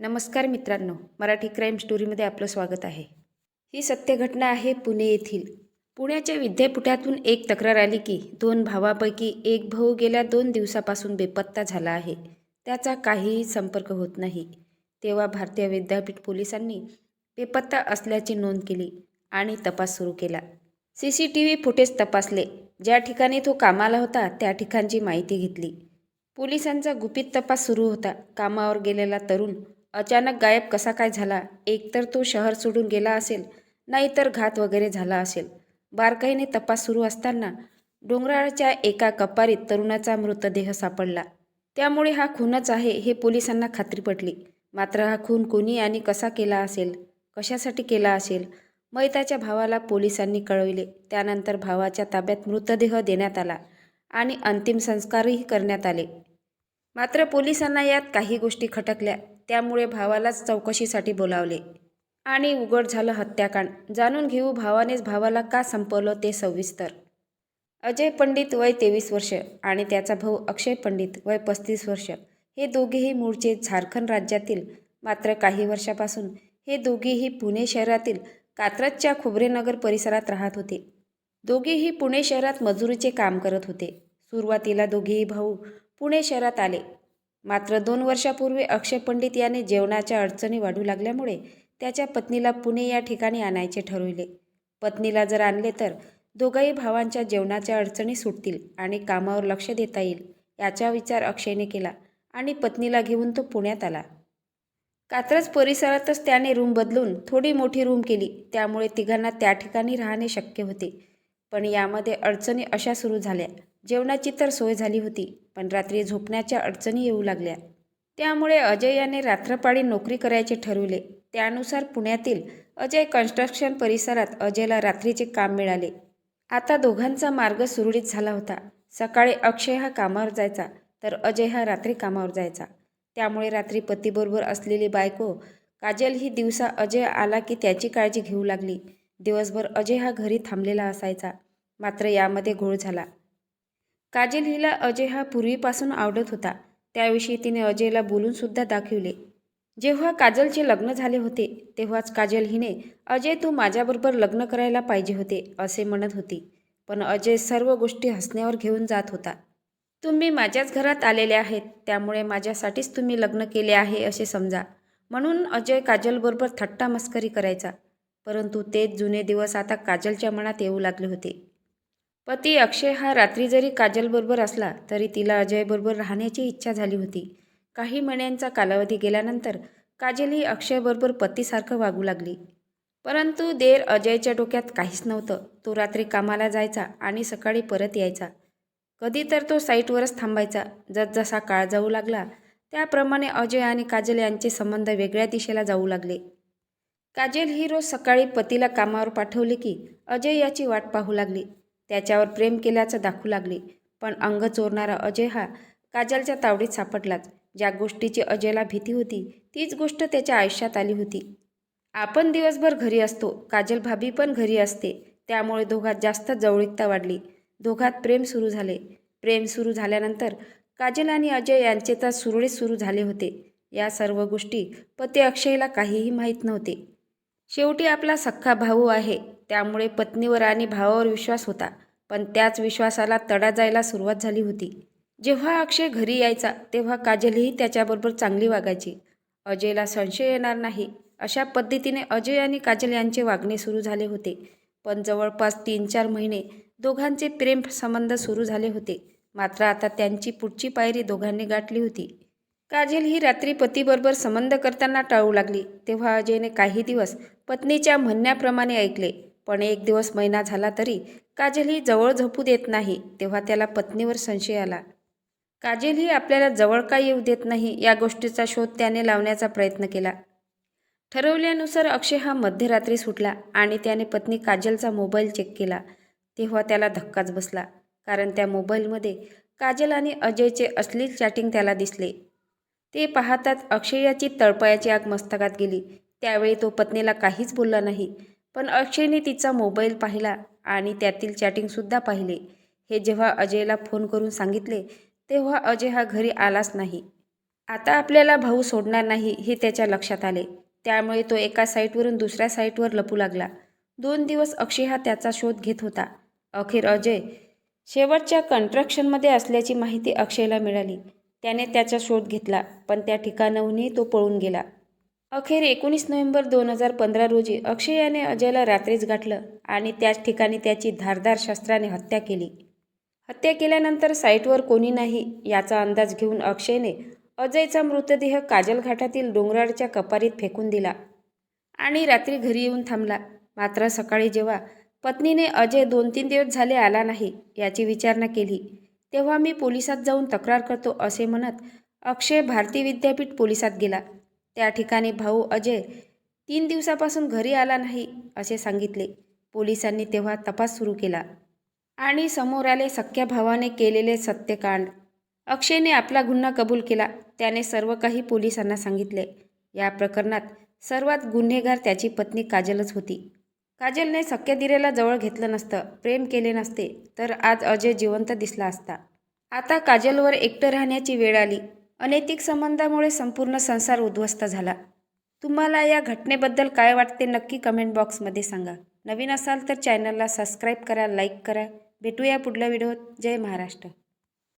नमस्कार मित्रांनो मराठी क्राईम स्टोरीमध्ये आपलं स्वागत आहे. ही सत्य घटना आहे पुणे येथील. पुण्याच्या विद्यापीठातून एक तक्रार आली की दोन भावापैकी एक भाऊ गेल्या दोन दिवसापासून बेपत्ता झाला आहे. त्याचा काहीही संपर्क होत नाही. तेव्हा भारतीय विद्यापीठ पोलिसांनी बेपत्ता असल्याची नोंद केली आणि तपास सुरू केला. C C T V footage तपासले. ज्या ठिकाणी तो कामाला होता त्या ठिकाणची माहिती घेतली. पोलिसांचा गुपित तपास सुरू होता. कामावर गेलेला तरुण अचानक गायब कसा काय झाला? एकतर तो शहर सोडून गेला असेल नाहीतर घात वगैरे झाला असेल. बारकाईने तपास सुरू असताना डोंगराळच्या एका कपारीत तरुणाचा मृतदेह सापडला. त्यामुळे हा खूनच आहे हे पोलिसांना खात्री पटली. मात्र हा खून कोणी आणि कसा केला असेल कशासाठी केला असेल मैताच्या भावाला पोलिसांनी कळविले. त्यानंतर भावाच्या ताब्यात मृतदेह देण्यात आला आणि अंतिम संस्कारही करण्यात आले. मात्र पोलिसांना यात काही गोष्टी खटकल्या. त्यामुळे भावालाच चौकशीसाठी बोलावले. आणि उघड झालं हत्याकांड. जाणून घेऊ भावानेच भावाला का संपवलं ते सविस्तर. अजय पंडित वय तेवीस वर्ष आणि त्याचा भाऊ अक्षय पंडित वय पस्तीस वर्ष. हे दोघेही मूळचे झारखंड राज्यातील मात्र काही वर्षापासून हे दोघेही पुणे शहरातील कात्रजच्या खोबरेनगर परिसरात राहत होते. दोघेही पुणे शहरात मजुरीचे काम करत होते. सुरुवातीला दोघेही भाऊ पुणे शहरात आले. मात्र दोन वर्षापूर्वी अक्षय पंडित याने जेवणाच्या अडचणी वाढू लागल्यामुळे त्याच्या पत्नीला पुणे या ठिकाणी आणायचे ठरविले. पत्नीला जर आणले तर दोघाही भावांच्या जेवणाच्या अडचणी सुटतील आणि कामावर लक्ष देता येईल याचा विचार अक्षयने केला आणि पत्नीला घेऊन तो पुण्यात आला. कात्रज परिसरातच त्याने रूम बदलून थोडी मोठी रूम केली. त्यामुळे तिघांना त्या ठिकाणी राहणे शक्य होते. पण यामध्ये अडचणी अशा सुरू झाल्या. जेवणाची तर सोय झाली होती. पण रात्री झोपण्याच्या अडचणी येऊ लागल्या. त्यामुळे अजय याने रात्रपाळी नोकरी करायचे ठरवले. त्यानुसार पुण्यातील अजय कन्स्ट्रक्शन परिसरात अजयला रात्रीचे काम मिळाले. आता दोघांचा मार्ग सुरळीत झाला होता. सकाळी अक्षय हा कामावर जायचा तर अजय हा रात्री कामावर जायचा. त्यामुळे रात्री पतीबरोबर असलेली बायको काजल ही दिवसा अजय आला की त्याची काळजी घेऊ लागली. दिवसभर अजय हा घरी थांबलेला असायचा. मात्र यामध्ये घोळ झाला. काजल हिला अजय हा पूर्वीपासून आवडत होता. त्याविषयी तिने अजयला बोलूनसुद्धा दाखविले. जेव्हा काजलचे लग्न झाले होते तेव्हाच काजल हिने अजय तू माझ्याबरोबर लग्न करायला पाहिजे होते असे म्हणत होती. पण अजय सर्व गोष्टी हसण्यावर घेऊन जात होता. तुम्ही माझ्याच घरात आलेले आहेत त्यामुळे माझ्यासाठीच तुम्ही लग्न केले आहे असे समजा. म्हणून अजय काजलबरोबर थट्टा मस्करी करायचा. परंतु तेच जुने दिवस आता काजलच्या मनात येऊ लागले होते. पती अक्षय हा रात्री जरी काजलबरोबर असला तरी तिला अजयबरोबर राहण्याची इच्छा झाली होती. काही महिन्यांचा कालावधी गेल्यानंतर काजल ही अक्षयबरोबर पतीसारखं वागू लागली. परंतु देर अजयच्या डोक्यात काहीच नव्हतं. तो रात्री कामाला जायचा आणि सकाळी परत यायचा. कधी तर तो साईटवरच थांबायचा. जसजसा काळ जाऊ लागला त्याप्रमाणे अजय आणि काजल यांचे संबंध वेगळ्या दिशेला जाऊ लागले. काजल ही रोज सकाळी पतीला कामावर पाठवले की अजय याची वाट पाहू लागली. त्याच्यावर प्रेम केल्याचं दाखवू लागले. पण अंग चोरणारा अजय हा काजलच्या तावडीत सापडलाच. ज्या गोष्टीची अजयला भीती होती तीच गोष्ट त्याच्या आयुष्यात आली होती. आपण दिवसभर घरी असतो काजल भाभी पण घरी असते. त्यामुळे दोघात जास्त जवळीकता वाढली. दोघात प्रेम सुरू झाले. प्रेम सुरू झाल्यानंतर काजल आणि अजय यांचे तर सुरळीत सुरू झाले होते. या सर्व गोष्टी पती अक्षयला काहीही माहीत नव्हते. शेवटी आपला सख्खा भाऊ आहे. त्यामुळे पत्नीवर आणि भावावर विश्वास होता पण त्याच विश्वासाला तडा जायला सुरुवात झाली होती. जेव्हा अक्षय घरी यायचा तेव्हा काजलही त्याच्याबरोबर चांगली वागायची. अजयला संशय येणार नाही. अशा पद्धतीने अजय आणि काजल यांचे वागणे सुरू झाले होते. पण जवळपास तीन चार महिने दोघांचे प्रेम संबंध सुरू झाले होते. मात्र आता त्यांची पुढची पायरी दोघांनी गाठली होती. काजल ही रात्री पतीबरोबर संबंध करताना टाळू लागली. तेव्हा अजयने काही दिवस पत्नीच्या म्हणण्याप्रमाणे ऐकले. पण एक दिवस महिना झाला तरी काजल ही जवळ झोपू देत नाही तेव्हा त्याला पत्नीवर संशय आला. काजल ही आपल्याला जवळ का येऊ देत नाही या गोष्टीचा शोध त्याने लावण्याचा प्रयत्न केला. ठरवल्यानुसार अक्षय हा मध्यरात्री सुटला आणि त्याने पत्नी काजलचा मोबाईल चेक केला. तेव्हा त्याला धक्काच बसला कारण त्या मोबाईलमध्ये काजल आणि अजयचे अश्लील चॅटिंग त्याला दिसले. ते पाहताच अक्षयाची तळपयाची आग मस्तकात गेली. त्यावेळी तो पत्नीला काहीच बोलला नाही. पण अक्षयने तिचा मोबाईल पाहिला आणि त्यातील चॅटिंगसुद्धा पाहिले. हे जेव्हा अजयला फोन करून सांगितले तेव्हा अजय हा घरी आलाच नाही. आता आपल्याला भाऊ सोडणार नाही हे त्याच्या लक्षात आले. त्यामुळे तो एका साईटवरून दुसऱ्या साईटवर लपू लागला. दोन दिवस अक्षय हा त्याचा शोध घेत होता. अखेर अजय शेवटच्या कन्स्ट्रक्शनमध्ये असल्याची माहिती अक्षयला मिळाली. त्याने त्याचा शोध घेतला पण त्या ठिकाणाहूनही तो पळून गेला. अखेर एकोणीस नोव्हेंबर दोन हजार पंधरा रोजी अक्षय याने अजयला रात्रीच गाठलं आणि त्याच ठिकाणी त्याची धारदार शस्त्राने हत्या केली. हत्या केल्यानंतर साईटवर कोणी नाही याचा अंदाज घेऊन अक्षयने अजयचा मृतदेह काजल घाटातील डोंगराळच्या कपारीत फेकून दिला आणि रात्री घरी येऊन थांबला. मात्र सकाळी जेव्हा पत्नीने अजय दोन तीन दिवस झाले आला नाही याची विचारणा केली तेव्हा मी पोलिसात जाऊन तक्रार करतो असे म्हणत अक्षय भारती विद्यापीठ पोलिसात गेला. त्या ठिकाणी भाऊ अजय तीन दिवसापासून घरी आला नाही असे सांगितले. पोलिसांनी तेव्हा तपास सुरू केला आणि समोर आले सख्या भावाने केलेले सत्यकांड. अक्षयने आपला गुन्हा कबूल केला त्याने सर्व काही पोलिसांना सांगितले. या प्रकरणात सर्वात गुन्हेगार त्याची पत्नी काजलच होती. काजलने सख्या दिरेला जवळ घेतलं नसतं प्रेम केले नसते तर आज अजय जिवंत दिसला असता. आता काजलवर एकटं राहण्याची वेळ आली. अनैतिक संबंधामुळे संपूर्ण संसार उद्ध्वस्त झाला. तुम्हाला या घटनेबद्दल काय वाटते नक्की कमेंट बॉक्समध्ये सांगा. नवीन असाल तर चॅनलला सबस्क्राईब करा लाईक करा. भेटूया पुढल्या व्हिडिओत जय महाराष्ट्र.